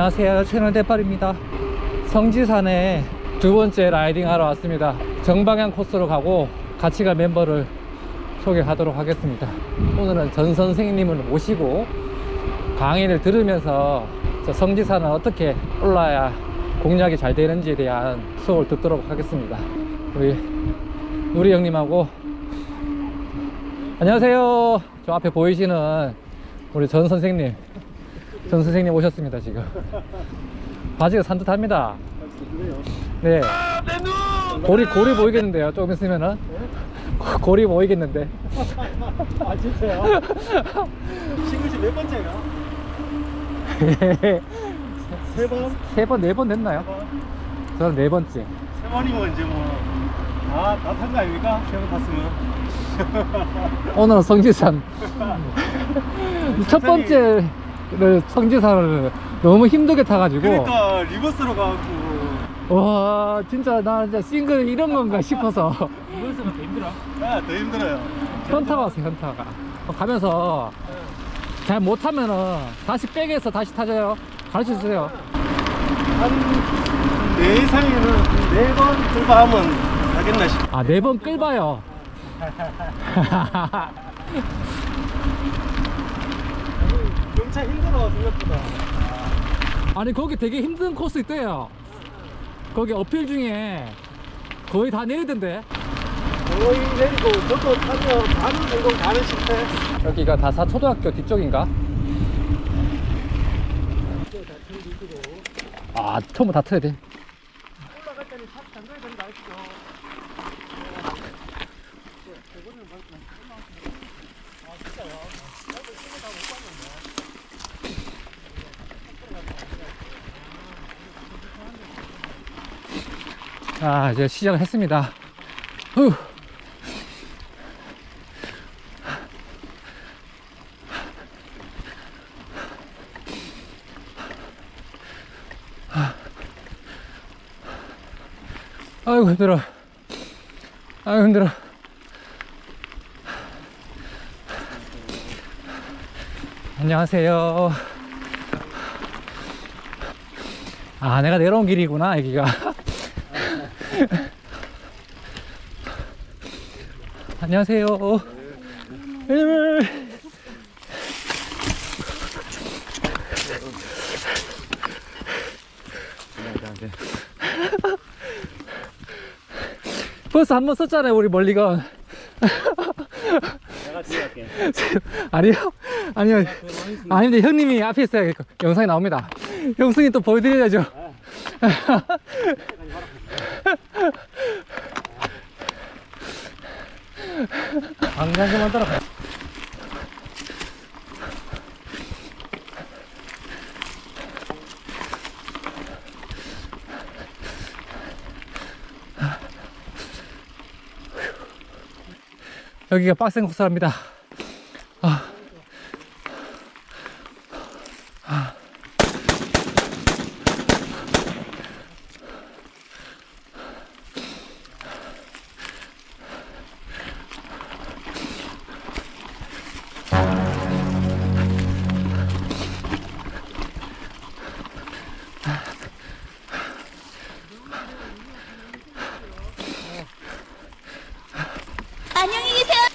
안녕하세요. 채널 대팔입니다. 성지산에 두 번째 라이딩 하러 왔습니다. 정방향 코스로 가고 같이 갈 멤버를 소개하도록 하겠습니다. 오늘은 전 선생님을 모시고 강의를 들으면서 저 성지산은 어떻게 올라야 공략이 잘 되는지에 대한 수업을 듣도록 하겠습니다. 우리 우리 형님하고. 안녕하세요. 저 앞에 보이시는 우리 전 선생님 전 선생님 오셨습니다 지금 바지가 산뜻합니다 네 고리 고리 보이겠는데요 조금 있으면은 고리 보이겠는데 아 진짜요? 싱글씨 몇 번째가? 세 번? 세 번 네 번 됐나요? 저는 네 번째 세 번이면 이제 뭐아다 탄 거 아닙니까? 세 번 탔으면 오늘은 성지산 첫 번째를 성지산을 너무 힘들게 타가지고. 그러니까 리버스로 가고. 와 진짜 나 진짜 싱글 이런 건가 싶어서. 리버스가 더 힘들어? 아더 힘들어요. 현타가 왔어요 현타가. 가면서 잘 못하면은 다시 백에서 다시 타줘요. 가르쳐 주세요. 한내 이상에는 네번 출발하면 하겠나 싶어 아네 번 끌봐요 경차 힘들어 생각보다 아니 거기 되게 힘든 코스 있대요. 거기 어필 중에 거의 다 내리던데. 거의 내리고 저도 타면 반은 성공 반은 실패. 여기가 다사 초등학교 뒤쪽인가? 아 처음부터 다 틀어야 돼 올라갈 때는 탑 잠가야 된다 했죠 자 이제 시작을 했습니다. 후. 아이고 힘들어. 아이고 힘들어. 안녕하세요. 아 내가 내려온 길이구나 여기가 안녕하세요. 버스 한 번 썼잖아요, 우리 할게 아니요? 아니요. 아니, 근데 형님이 앞에 있어야 영상이 나옵니다. 형수님 또 보여드려야죠. 방장만 따라 여기가 빡센 코스랍니다. 아. 아. 안녕히 계세요.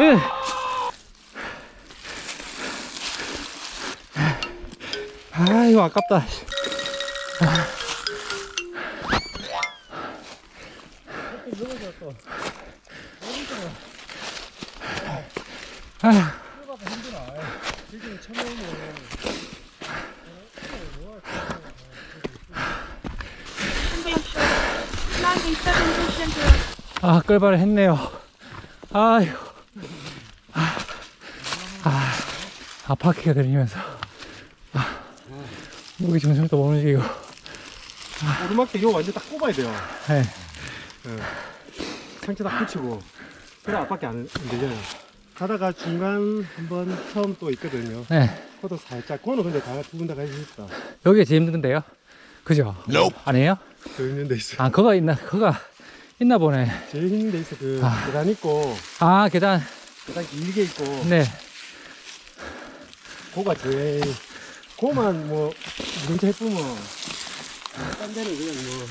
으. 아, 아깝다. 아, Landing 7% 아, 끌발을 했네요. 아휴. 아, 아, 아파키가 들리면서. 아, 목이 점점부터 못 움직이고. 오르막길 이거 완전 딱 꼽아야 돼요 네. 네. 상체 딱 붙이고 그래 앞밖에 안, 안 되잖아요. 가다가 중간 한번 처음 또 있거든요. 네. 그것도 살짝 그거는 근데 다 두 분 다 가시 싶다. 여기가 제일 힘든데요? 그죠? 아니에요? 더 있는 데 있어. 아, 그거 있나, 그거가 있나 보네. 제일 힘든 데 있어. 그 아. 계단 있고 아, 계단. 계단 길게 있고 네. 고가 제일 고만 뭐 이런게 해보면 딴 데는 그냥 뭐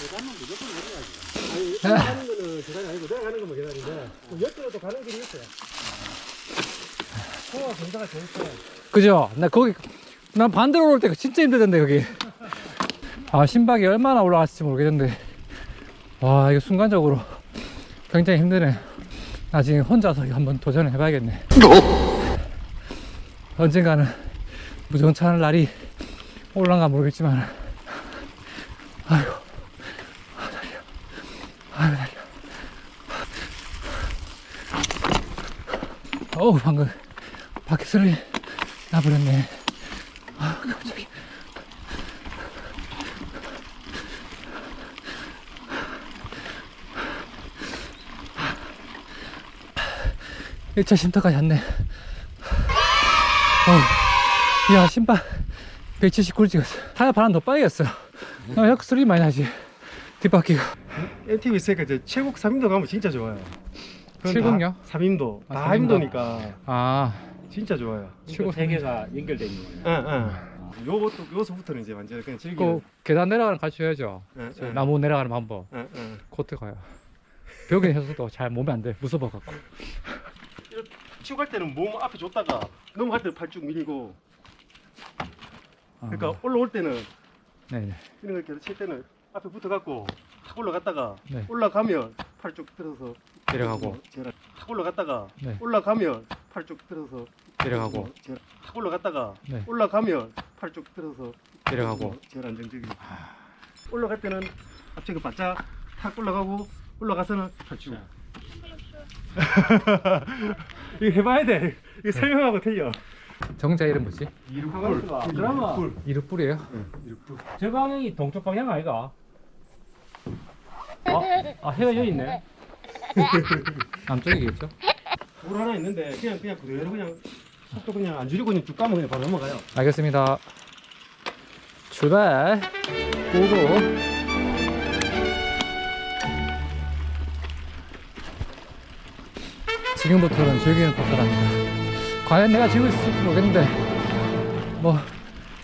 계단은 무조건 내려가지 아니 여기 가는 거는 계단이 아니고 내가 가는 건뭐 계단인데 뭐 옆으로도 가는 길이 있어요 고가 경사가 제일 커 그죠? 나 거기, 난 반대로 올 때 진짜 힘들던데, 여기. 아, 심박이 얼마나 올라갔을지 모르겠는데. 와, 이거 순간적으로 굉장히 힘드네. 나중에 혼자서 이거 한번 도전을 해봐야겠네. 언젠가는 무정차는 날이 올란가 모르겠지만. 아이고. 아, 달려. 아이고, 달려. 어우, 방금 바퀴 소리 나버렸네. 아, 깜짝이야. 일차 쉼터까지 왔네. 어, 야, 신발 179를 찍었어. 타야 바람 더 빠지겠어. 아, 약 소리 많이 나지. 뒷바퀴가. MTV 있으니까 이제 최국 3인도 가면 진짜 좋아요 칠곡요? 3인도 아, 다 삼인도. 힘도니까 아, 진짜 좋아요 치고 세 개가 연결돼 있는 거예요. 응응 요것도 요소부터는 이제 완전 그냥 즐기는 그 계단 내려가는 거 같이 해야죠. 응, 저 응. 나무 내려가는 방법. 응, 응. 코트 가요. 벽에 해서도 잘 몸에 안 돼. 무서워갖고. 치고 갈 때는 몸 앞에 줬다가 넘어갈 때는 팔쭉 밀고 그러니까 올라올 때는 아, 네네. 이런 거 이렇게 칠 때는 앞에 붙어갖고 탁 올라갔다가 네. 올라가면 팔 쭉 들어서 내려가고. 탁 올라갔다가 네. 올라가면 팔 쭉 들어서 내려가고. 탁 올라갔다가 네. 올라가면 팔 쭉 들어서 내려가고. 제일 안정적이고 올라갈 때는 앞쪽에 바짝 탁 올라가고 올라가서는 팔쭉 이거 해봐야 돼 이거 설명하고 틀려 정자 이름 뭐지? 이륙불 드라마. 이륙불이에요? 저 방향이 동쪽 방향 아이가? 아, 아 해가 여기 있네. 남쪽이겠죠? 불 하나 있는데 그냥 그냥 그대로 그냥 속도 그냥 안 줄이고 그냥 쭉 가면 그냥 바로 넘어가요 알겠습니다. 출발. 고고. 지금부터는 즐기는 코스랍니다. 과연 내가 수 있을지 모르겠는데, 뭐,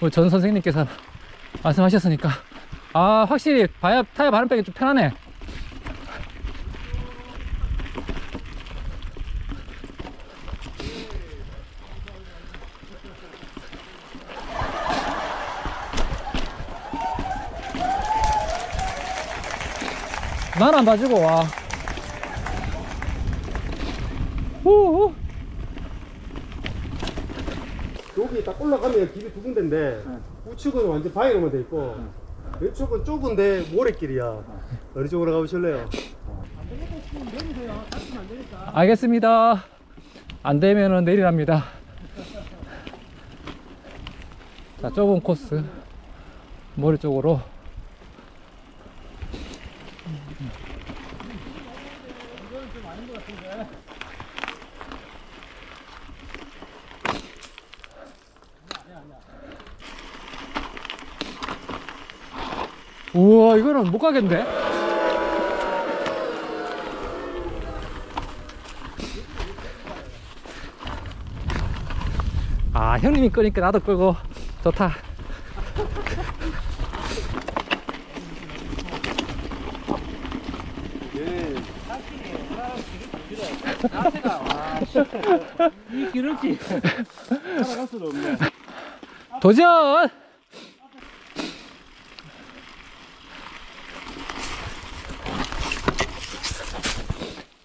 우리 전 선생님께서 말씀하셨으니까, 아, 확실히 바야, 타야 바람 빼기 좀 편하네. 난안 봐주고 와. 여기 딱 올라가면 길이 두 군데인데 우측은 완전 바위로만 돼 있고 왼쪽은 좁은데 모래길이야 어느 쪽으로 가보실래요? 알겠습니다. 안 되면은 내리랍니다. 자, 좁은 코스. 머리 쪽으로. 우와, 이거는 못 가겠는데? 아 형님이 끄니까 나도 끄고 좋다. 이 없네 도전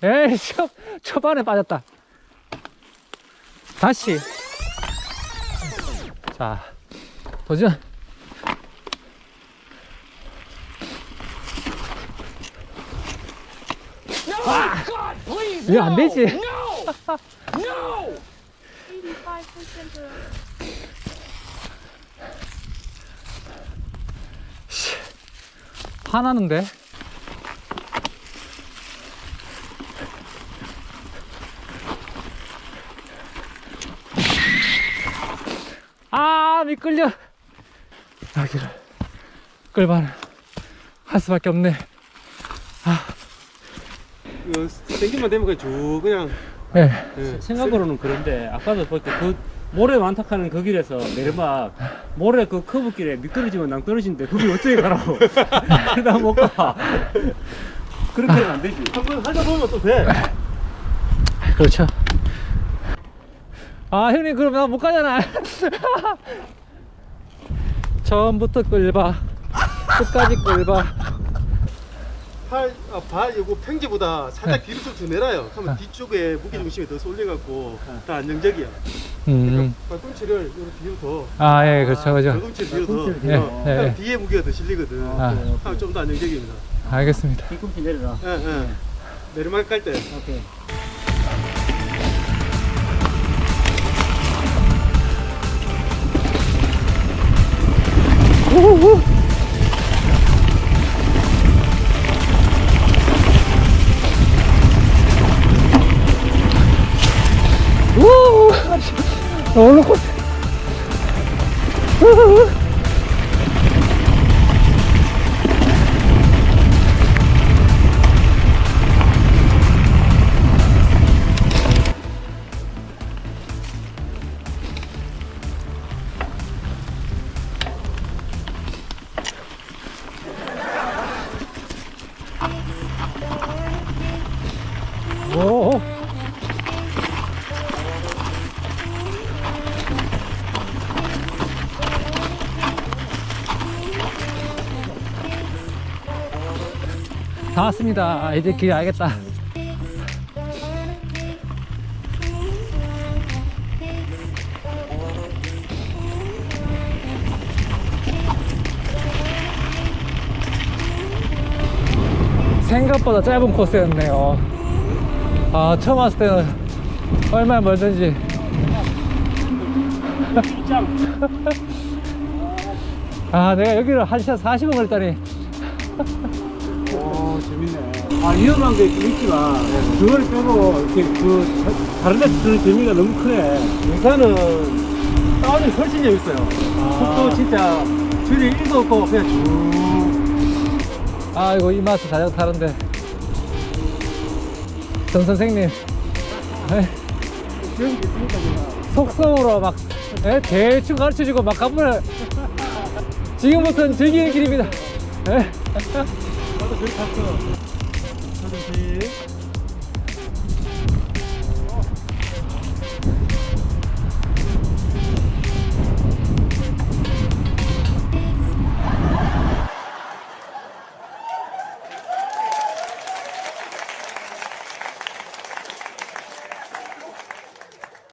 에이 초, 초반에 빠졌다. 다시. 자 도전. 이거 안 되지? 85% 화나는데 아 미끌려 여기를 끌만 할 수밖에 없네. 이거 땡기만 되면 그냥 쭉 그냥 예 예. 생각으로는 그런데 아까도 볼때 그 모래 완탁하는 그 길에서 내리막 모래 그 커브길에 미끄러지면 낭 떨어지는데 그게 어떻게 가라고. 그러다 못가. 그렇게 하면 안 되지. 한번 하다 보면 또 돼. 그렇죠. 아 형님 그럼 나 못 가잖아 처음부터 끌봐 끝까지 끌봐 팔, 아, 발, 요거 평지보다 살짝 네. 뒤로 좀더 내려요. 그러면 뒤쪽에 무게중심이 더 쏠려갖고 더 안정적이야. 음. 발꿈치를 요렇게 뒤로 더. 아 예 그렇죠 그렇죠 발꿈치를 뒤로 더. 어, 예, 그럼 예. 뒤에 무게가 더 실리거든. 아. 하면 좀더 안정적입니다. 알겠습니다 뒤꿈치 내려라 예, 예. 내리막 깔 때. 오케이 우 롤러코스터 우후. 왔습니다. 아, 이제 길 알겠다. 생각보다 짧은 코스였네요. 아, 처음 왔을 때는 얼마나 멀든지. 아, 내가 여기를 1시간 40분 걸렸다니. 아 위험한 게 있긴 있지만 그걸 빼고 이렇게 그 자- 다른 데서 드는 재미가 너무 크네 등산은 다운이 훨씬 재밌어요. 속도 진짜 줄이 1도 없고 그냥 쭉. 아이고 이 맛에 자전거 타는데 전 선생님 에? 속성으로 막 에? 대충 가르쳐 주고 막 가보면 지금부터는 즐기는 길입니다 에? 나도 탔어. 하든지.